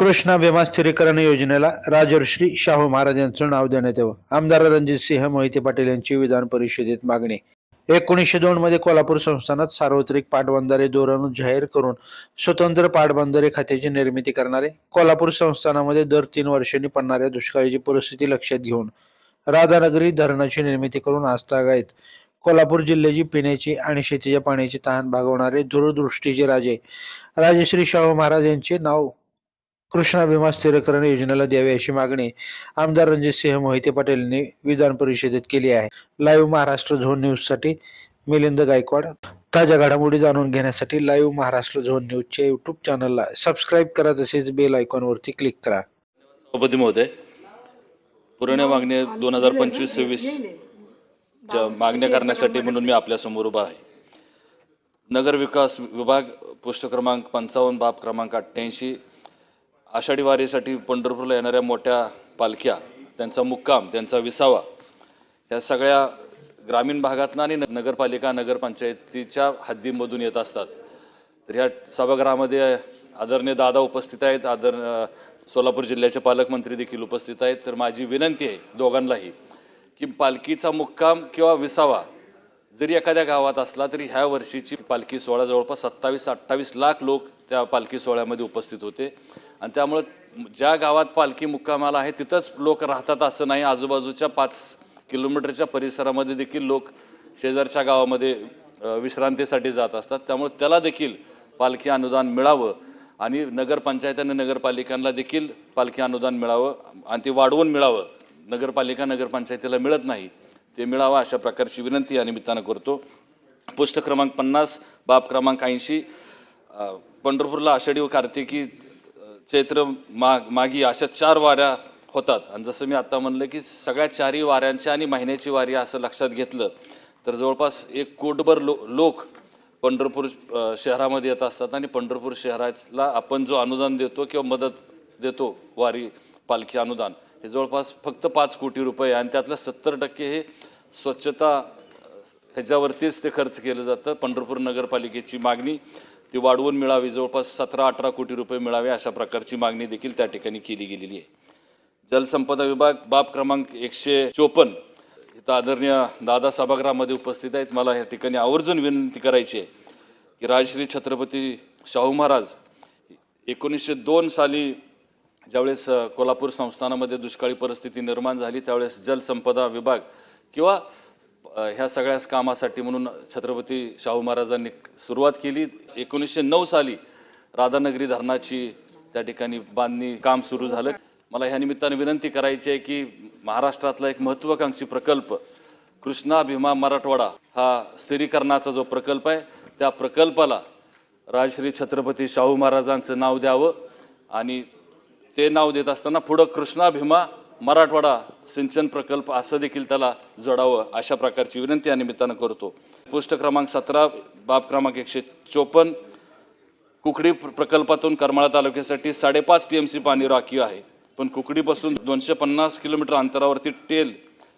कृष्णा भीमास्थिरीकरण योजनेला राजर्श्री शाहू महाराज यांचं नाव देण्यात यावं. आमदार रणजित सिंह मोहिते पाटील यांची विधान परिषदेत मागणी. एकोणीसशे दोन मध्ये कोल्हापूर संस्थानात सार्वत्रिक पाटबंधारे धोरण जाहीर करून स्वतंत्र पाटबंधारे खात्याची निर्मिती करणारे कोल्हापूर संस्थानामध्ये दर तीन वर्षांनी पडणाऱ्या दुष्काळाची परिस्थिती लक्षात घेऊन राधानगरी धरणाची निर्मिती करून आस्थागायत कोल्हापूर जिल्ह्याची पिण्याची आणि शेतीच्या पाण्याची तहान भागवणारे दूरदृष्टीचे राजे. राजश्री शाहू महाराज यांचे नाव कृष्णा भीमा स्थिरीकरण योजनेला द्यावी अशी मागणी आमदार रणजित सिंह मोहिते पाटील यांनी विधान परिषदेत केली आहे. लाईव्ह महाराष्ट्र झोन न्यूजसाठी मिलिंद गायकवाड. ताज्या घडामोडी जाणून घेण्यासाठी लाईव्ह महाराष्ट्र झोन न्यूजच्या युट्यूब चॅनलला सबस्क्राईब करा तसेच बेल आयकॉनवरती क्लिक करा. सभापती महोदय पुरवण्या मागण्या दोन हजार पंचवीस सव्वीस च्या मागण्या करण्यासाठी म्हणून मी आपल्यासमोर उभा आहे. नगर विकास विभाग पुष्ट क्रमांक पंचावन्न बाब क्रमांक अठ्ठ्याऐंशी आषाढी वारीसाठी पंढरपूरला येणाऱ्या मोठ्या पालख्या त्यांचा मुक्काम त्यांचा विसावा ह्या सगळ्या ग्रामीण भागातनं आणि न- नगरपालिका नगरपंचायतीच्या हद्दीमधून येत असतात. तर ह्या सभागृहामध्ये आदरणीय दादा उपस्थित आहेत आदर सोलापूर जिल्ह्याचे पालकमंत्री देखील उपस्थित आहेत. तर माझी विनंती आहे दोघांनाही की पालखीचा मुक्काम किंवा विसावा जरी एखाद्या गावात असला तरी ह्या वर्षीची पालखी सोहळा जवळपास सत्तावीस अठ्ठावीस लाख लोक त्या पालखी सोहळ्यामध्ये उपस्थित होते. आणि त्यामुळं ज्या गावात पालखी मुक्कामाला आहे तिथंच लोक राहतात असं नाही. आजूबाजूच्या पाच किलोमीटरच्या परिसरामध्ये देखील लोक शेजारच्या गावामध्ये विश्रांतीसाठी जात असतात. त्यामुळे त्याला देखील पालखी अनुदान मिळावं आणि नगरपंचायत आणि नगरपालिकांना देखील पालखी अनुदान मिळावं आणि ते वाढवून मिळावं. नगरपालिका नगरपंचायतीला मिळत नाही. ते मिळावं अशा प्रकारची विनंती या निमित्तानं करतो. पुस्तक क्रमांक पन्नास बाब क्रमांक ऐंशी. पंढरपूरला आषाढी व कार्तिकी चैत्र माग मागी अशा चार वाऱ्या होतात. आणि जसं मी आत्ता म्हणलं की सगळ्या चारही वाऱ्यांच्या आणि महिन्याची वारी असं लक्षात घेतलं तर जवळपास एक कोटभर लो लोक पंढरपूर शहरामध्ये येत असतात आणि पंढरपूर शहराला आपण जो अनुदान देतो किंवा मदत देतो वारी पालखी अनुदान हे जवळपास फक्त पाच कोटी रुपये आणि त्यातलं सत्तर टक्के हे स्वच्छता ह्याच्यावरतीच ते खर्च केलं जातं. पंढरपूर नगरपालिकेची मागणी ती वाढवून मिळावी. जवळपास सतरा अठरा कोटी रुपये मिळावे अशा प्रकारची मागणी देखील त्या ठिकाणी केली गेलेली आहे. जलसंपदा विभाग बाब क्रमांक एकशे चोपन्न इथं आदरणीय दादा सभागृहामध्ये उपस्थित आहेत. मला या ठिकाणी आवर्जून विनंती करायची आहे की राजश्री छत्रपती शाहू महाराज एकोणीसशे दोन साली ज्यावेळेस कोल्हापूर संस्थानामध्ये दुष्काळी परिस्थिती निर्माण झाली त्यावेळेस जलसंपदा विभाग किंवा ह्या सगळ्याच कामासाठी म्हणून छत्रपती शाहू महाराजांनी सुरुवात केली. एकोणीसशे नऊ साली राधानगरी धरणाची त्या ठिकाणी बांधणी काम सुरू झालं. मला ह्या निमित्ताने विनंती करायची आहे की महाराष्ट्रातला एक महत्त्वाकांक्षी प्रकल्प कृष्णा भीमा मराठवाडा हा स्थिरीकरणाचा जो प्रकल्प आहे त्या प्रकल्पाला राजश्री छत्रपती शाहू महाराजांचं नाव द्यावं आणि ते नाव देत असताना पुढं कृष्णा भीमा मराठवाडा सिंचन प्रकल्प असं देखील त्याला जोडावं अशा प्रकारची विनंती या निमित्तानं करतो. पुष्ट क्रमांक सतरा बाब क्रमांक एकशे चोपन्न कुकडी प्र- प्रकल्पातून करमाळा तालुक्यासाठी साडेपाच टी एम सी पाणी राखीव आहे. पण कुकडीपासून दोनशे पन्नास किलोमीटर अंतरावरती टेल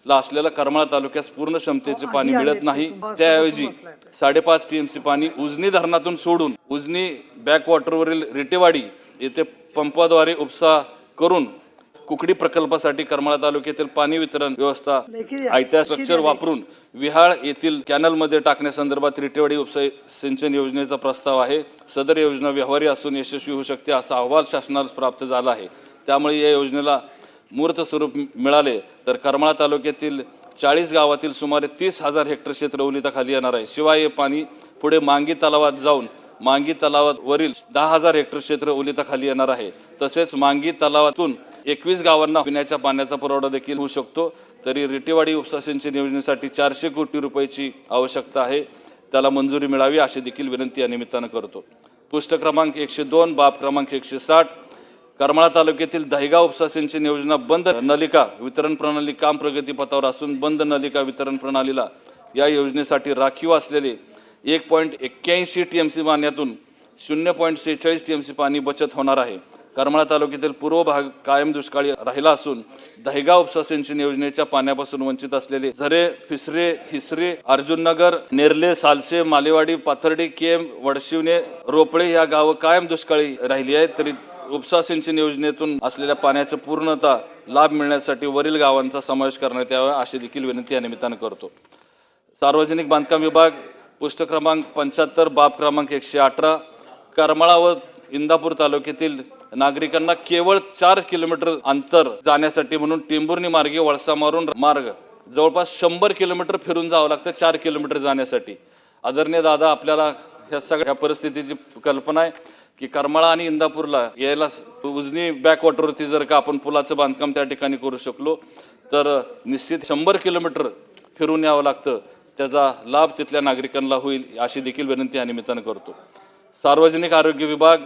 ला असलेल्या करमाळा तालुक्यास पूर्ण क्षमतेचे पाणी मिळत नाही. त्याऐवजी साडेपाच टी एम सी पाणी उजनी धरणातून सोडून उजनी बॅकवॉटरवरील रिटेवाडी येथे पंपाद्वारे उपसा करून कुकडी प्रकल्पासाठी करमाळा तालुक्यातील पाणी वितरण व्यवस्था आयत्या स्ट्रक्चर वापरून विहाळ येथील कॅनलमध्ये टाकण्यासंदर्भात रिटेवाडी उपसा सिंचन योजनेचा प्रस्ताव आहे. सदर योजना व्यवहारी असून यशस्वी होऊ शकते असा अहवाल शासनाला प्राप्त झाला आहे. त्यामुळे या योजनेला मूर्त स्वरूप मिळाले तर करमाळा तालुक्यातील चाळीस गावातील सुमारे तीस हजार हेक्टर क्षेत्र ओलिताखाली येणार आहे. शिवाय हे पाणी पुढे मांगी तलावात जाऊन मांगी तलावावरील दहा हजार हेक्टर क्षेत्र ओलिताखाली येणार आहे. तसेच मांगी तलावातून एकवीस गावांना पिण्याच्या पाण्याचा पुरवठा देखील होऊ शकतो. तरी रिटेवाडी उपसा सिंचन योजनेसाठी चारशे कोटी रुपयाची आवश्यकता आहे. त्याला मंजुरी मिळावी अशी देखील विनंती या निमित्तानं करतो. पृष्ठ क्रमांक एकशे दोन बाब क्रमांक एकशे साठ करमाळा तालुक्यातील दहिगाव उपसा सिंचन योजना बंद नलिका वितरण प्रणाली काम प्रगतीपथावर असून बंद नलिका वितरण प्रणालीला या योजनेसाठी राखीव असलेले एक पॉईंट एक्क्याऐंशी टी एम सी पाण्यातून शून्य पॉईंट सेहेचाळीस टी एम सी पाणी बचत होणार आहे. करमाळा तालुक्यातील पूर्व भाग कायम दुष्काळी राहिला असून दहिगाव उपसा सिंचन योजनेच्या पाण्यापासून वंचित असलेले झरे फिसरे हिसरे अर्जुननगर नेरले सालसे मालेवाडी पाथर्डी केम वडशिवणे रोपळे या गावं कायम दुष्काळी राहिली आहेत. तरी उपसा सिंचन योजनेतून असलेल्या पाण्याचा पूर्णतः लाभ मिळण्यासाठी वरील गावांचा समावेश करण्यात यावा अशी देखील विनंती या निमित्तानं करतो. सार्वजनिक बांधकाम विभाग पुस्तक क्रमांक पंच्याहत्तर बाब क्रमांक एकशे अठरा करमाळा व इंदापूर तालुक्यातील नागरिकांना केवळ चार किलोमीटर अंतर जाण्यासाठी म्हणून टेंभुर्णी मार्गे वळसा मारून मार्ग जवळपास शंभर किलोमीटर फिरून जावं लागतं चार किलोमीटर जाण्यासाठी. आदरणीय दादा आपल्याला ह्या सगळ्या परिस्थितीची कल्पना आहे की करमाळा आणि इंदापूरला यायला उजनी बॅकवॉटरवरती जर का आपण पुलाचं बांधकाम त्या ठिकाणी करू शकलो तर निश्चित शंभर किलोमीटर फिरून यावं लागतं. त्याचा लाभ तिथल्या नागरिकांना होईल अशी देखील विनंती या निमित्तानं करतो. सार्वजनिक आरोग्य विभाग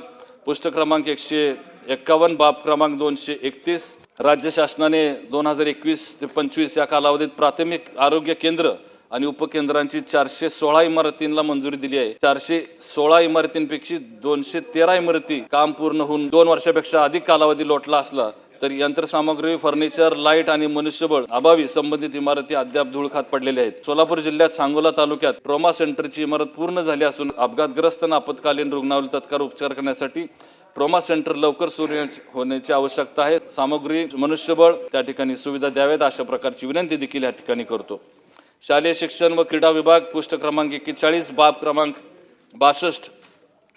पुष्ट क्रमांक एकशे एक्कावन्न बाब क्रमांक दोनशे एकतीस राज्य शासनाने दोन हजार एकवीस ते पंचवीस या कालावधीत प्राथमिक आरोग्य केंद्र आणि उपकेंद्रांची चारशे सोळा इमारतींना मंजुरी दिली आहे. चारशे सोळा इमारतींपेक्षा दोनशे तेरा इमारती काम पूर्ण होऊन दोन वर्षापेक्षा अधिक कालावधी लोटला असला तर यंत्रसामग्री फर्निचर लाइट आणि मनुष्यबळ अभावी संबंधित इमारती अद्याप धूळखात पडलेल्या आहेत. सोलापूर जिल्ह्यात सांगोला तालुक्यात ट्रॉमा सेंटरची इमारत पूर्ण झाली असून अपघातग्रस्त आणि आपत्कालीन रुग्णावर तत्काळ उपचार करण्यासाठी ट्रॉमा सेंटर लवकर सुरू होण्याची- आवश्यकता आहे. सामग्री मनुष्यबळ त्या ठिकाणी सुविधा द्याव्यात अशा प्रकारची विनंती देखील या ठिकाणी करतो. शालेय शिक्षण व क्रीडा विभाग पृष्ठ क्रमांक एक्केचाळीस बाब क्रमांक बासष्ट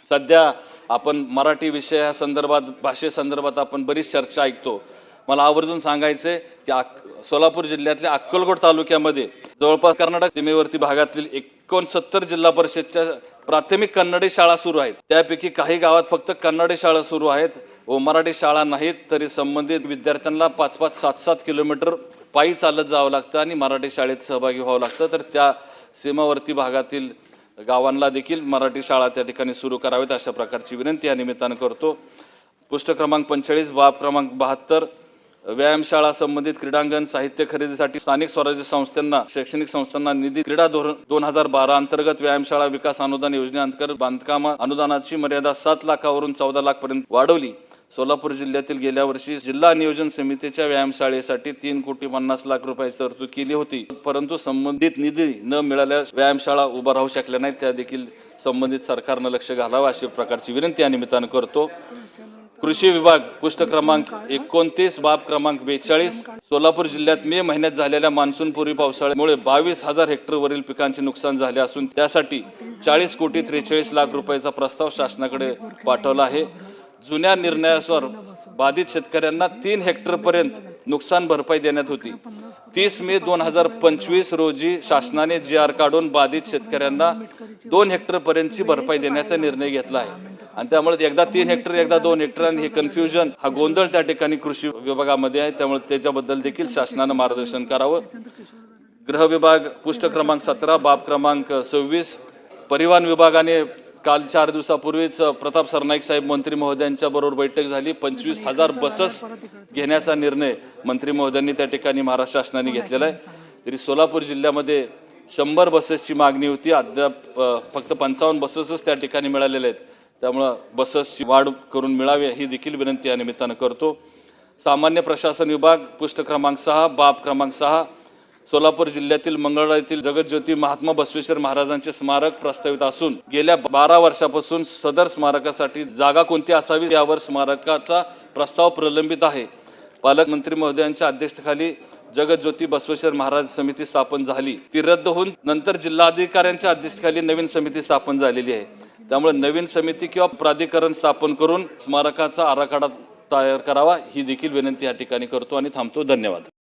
सध्या आपण मराठी विषया संदर्भात भाषेसंदर्भात आपण बरीच चर्चा ऐकतो. मला आवर्जून सांगायचं की अक- सोलापूर जिल्ह्यातल्या अक्कलकोट तालुक्यामध्ये जवळपास कर्नाटक सीमेवरती भागातील एकोणसत्तर जिल्हा परिषदच्या प्राथमिक कन्नडी शाळा सुरू आहेत. त्यापैकी काही गावात फक्त कन्नडी शाळा सुरू आहेत व मराठी शाळा नाहीत तरी संबंधित विद्यार्थ्यांना पाच पाच सात सात किलोमीटर पायी चालत जावं लागतं आणि मराठी शाळेत सहभागी व्हावं लागतं. तर त्या सीमावर्ती भागातील गावांना देखील मराठी शाळा त्या ठिकाणी सुरू करावेत अशा प्रकारची विनंती या निमित्तानं करतो. पृष्ठ क्रमांक पंचेचाळीस बाब क्रमांक बहात्तर व्यायामशाळा संबंधित क्रीडांगण साहित्य खरेदीसाठी स्थानिक स्वराज्य संस्थांना शैक्षणिक संस्थांना निधी क्रीडा धोरण दोन हजार बारा अंतर्गत व्यायामशाळा विकास अनुदान योजनेअंतर्गत बांधकाम अनुदानाची मर्यादा सात लाखावरून चौदा लाख पर्यंत वाढवली. सोलापूर जिल्ह्यातील गेल्या वर्षी जिल्हा नियोजन समितीच्या व्यायामशाळेसाठी तीन कोटी पन्नास लाख रुपयाची तरतूद केली होती. परंतु संबंधित निधी न मिळाल्यास व्यायामशाळा उभा राहू शकल्या नाहीत. त्या देखील संबंधित सरकारनं लक्ष घालावं अशी प्रकारची विनंती या निमित्तानं करतो. कृषी विभाग पुष्ट क्रमांक एकोणतीस बाब क्रमांक बेचाळीस. सोलापूर जिल्ह्यात मे महिन्यात झालेल्या मान्सूनपूर्वी पावसाळ्यामुळे बावीस हजार हेक्टरवरील पिकांचे नुकसान झाले असून त्यासाठी चाळीस कोटी त्रेचाळीस लाख रुपयाचा प्रस्ताव शासनाकडे पाठवला आहे. जुन्या निर्णयावर बाधित शेतकऱ्यांना तीन हेक्टरपर्यंत नुकसान भरपाई देण्यात होती. तीस मे दोन हजार पंचवीस रोजी शासनाने जी आर काढून बाधित शेतकऱ्यांना दोन हेक्टरपर्यंतची भरपाई देण्याचा निर्णय घेतला आहे. आणि त्यामुळे एकदा तीन हेक्टर एकदा दोन हेक्टर आणि हे कन्फ्युजन हा गोंधळ त्या ठिकाणी कृषी विभागामध्ये आहे. त्यामुळे त्याच्याबद्दल देखील शासनानं मार्गदर्शन करावं. गृह विभाग पुस्तक क्रमांक सतरा बाब क्रमांक सव्वीस परिवहन विभागाने काल चार दिवसापूर्वीच प्रताप सरनाईक साहेब मंत्री महोदयांच्या बरोबर बैठक झाली. पंचवीस हजार बसेस घेण्याचा निर्णय मंत्री महोदयांनी त्या ठिकाणी महाराष्ट्र शासनाने घेतलेला आहे. तरी सोलापूर जिल्ह्यामध्ये शंभर बसेसची मागणी होती. अद्याप फक्त पंचावन्न बसेसच त्या ठिकाणी मिळालेल्या आहेत. त्यामुळं बसेसची वाढ करून मिळावी ही देखील विनंती या निमित्तानं करतो. सामान्य प्रशासन विभाग पृष्ठ क्रमांक सहा बाब क्रमांक सहा सोलापूर जिल्ह्यातील मंगळवेढा येथील जगज्योती महात्मा बसवेश्वर महाराजांचे स्मारक प्रस्तावित असून गेल्या बारा वर्षापासून सदर स्मारकासाठी जागा कोणती असावी यावर स्मारकाचा प्रस्ताव प्रलंबित आहे. पालकमंत्री महोदयांच्या अध्यक्षतेखाली जगज्योती बसवेश्वर महाराज समिती स्थापन झाली. ती रद्द होऊन नंतर जिल्हाधिकाऱ्यांच्या अध्यक्षतेखाली नवीन समिती स्थापन झालेली आहे. त्यामुळे नवीन समिती किंवा प्राधिकरण स्थापन करून स्मारकाचा आराखडा तयार करावा ही देखील विनंती या ठिकाणी करतो आणि थांबतो. धन्यवाद.